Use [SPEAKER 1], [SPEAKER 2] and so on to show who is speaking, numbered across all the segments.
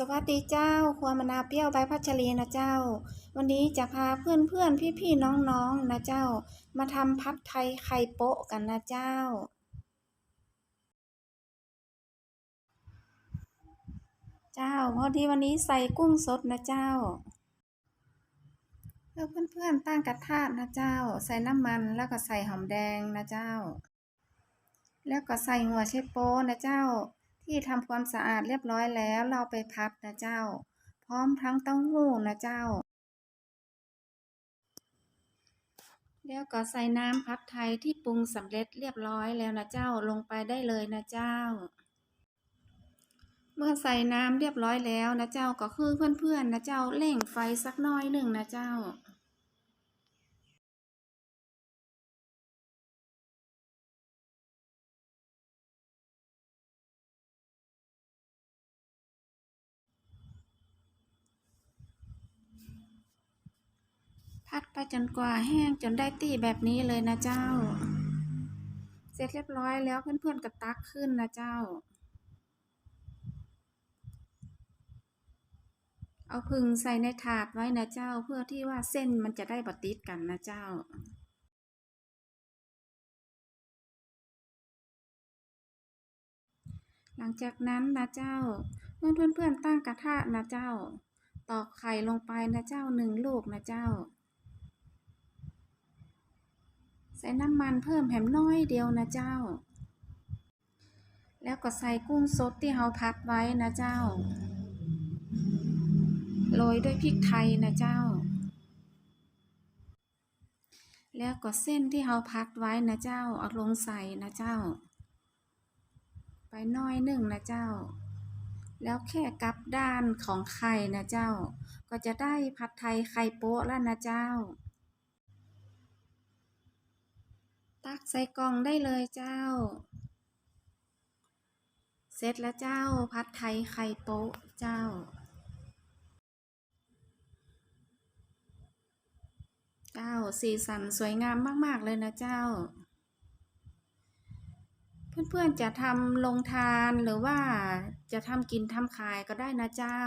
[SPEAKER 1] สวัสดีเจ้า ครัวมะนาวเปรี้ยวใบพัชรีนะเจ้า วันนี้จะพาเพื่อนเพื่อนพี่พี่ๆน้องนะเจ้า มาทำพัดไทยไข่โป๊ะกันนะเจ้า เจ้าพอดีวันนี้ใส่กุ้งสดนะเจ้าแล้วเพื่อนๆตั้งกระทะนะเจ้า ใส่น้ำมันแล้วก็ใส่หอมแดงนะเจ้า แล้วก็ใส่หัวเชฟโป้นะเจ้า ที่ทำความสะอาดเรียบร้อยแล้วเราไปพัดนะเจ้า พร้อมทั้งเต้าหู้นะเจ้า แล้วก็ใส่น้ำพัดไทยที่ปรุงสำเร็จเรียบร้อยแล้วนะเจ้าลงไปได้เลยนะเจ้า เมื่อใส่น้ำเรียบร้อยแล้วนะเจ้าก็คือเพื่อนๆนะเจ้าเร่งไฟสักน้อยหนึ่งนะเจ้า พัดไปจนกว่าแห้งจนได้ตีแบบนี้เลยนะเจ้า เสร็จเรียบร้อยแล้วเพื่อนๆก็ตักขึ้นนะเจ้า เอาพึ่งใส่ในถาดไว้นะเจ้าเพื่อที่ว่าเส้นมันจะได้บติดกันนะเจ้าหลังจากนั้นนะเจ้าเพื่อนเพื่อนๆตั้งกระทะนะเจ้า ตอกไข่ลงไปนะเจ้าหนึ่งลูกนะเจ้า ใส่น้ำมันเพิ่มแหมน้อยเดียวนะเจ้า แล้วก็ใส่กุ้งสดที่เราพักไว้นะเจ้า โรยด้วยพริกไทยนะเจ้า แล้วก็เส้นที่เราพักไว้นะเจ้า เอาลงใส่นะเจ้า ไปน้อยหนึ่งนะเจ้า แล้วแค่กลับด้านของไข่นะเจ้า ก็จะได้ผัดไทยไข่โป๊ะแล้วนะเจ้า ตักใส่กล่องได้เลยเจ้า เสร็จแล้วเจ้าผัดไทยไข่โป๊ะเจ้า เจ้าสีสันสวยงามมากๆเลยนะเจ้า เพื่อนๆจะทำลงทานหรือว่าจะทำกินทำขายก็ได้นะเจ้า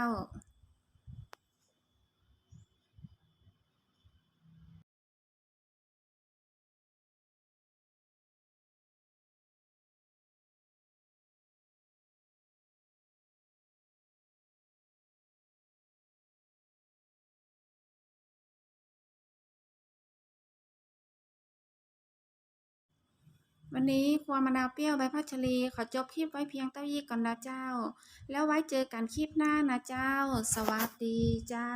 [SPEAKER 1] วันนี้ครัวมะนาวเปรี้ยวใบพัชรีขอจบคลิปไว้เพียงเต่ายี่ก่อนนะเจ้า แล้วไว้เจอกันคลิปหน้านะเจ้า สวัสดีเจ้า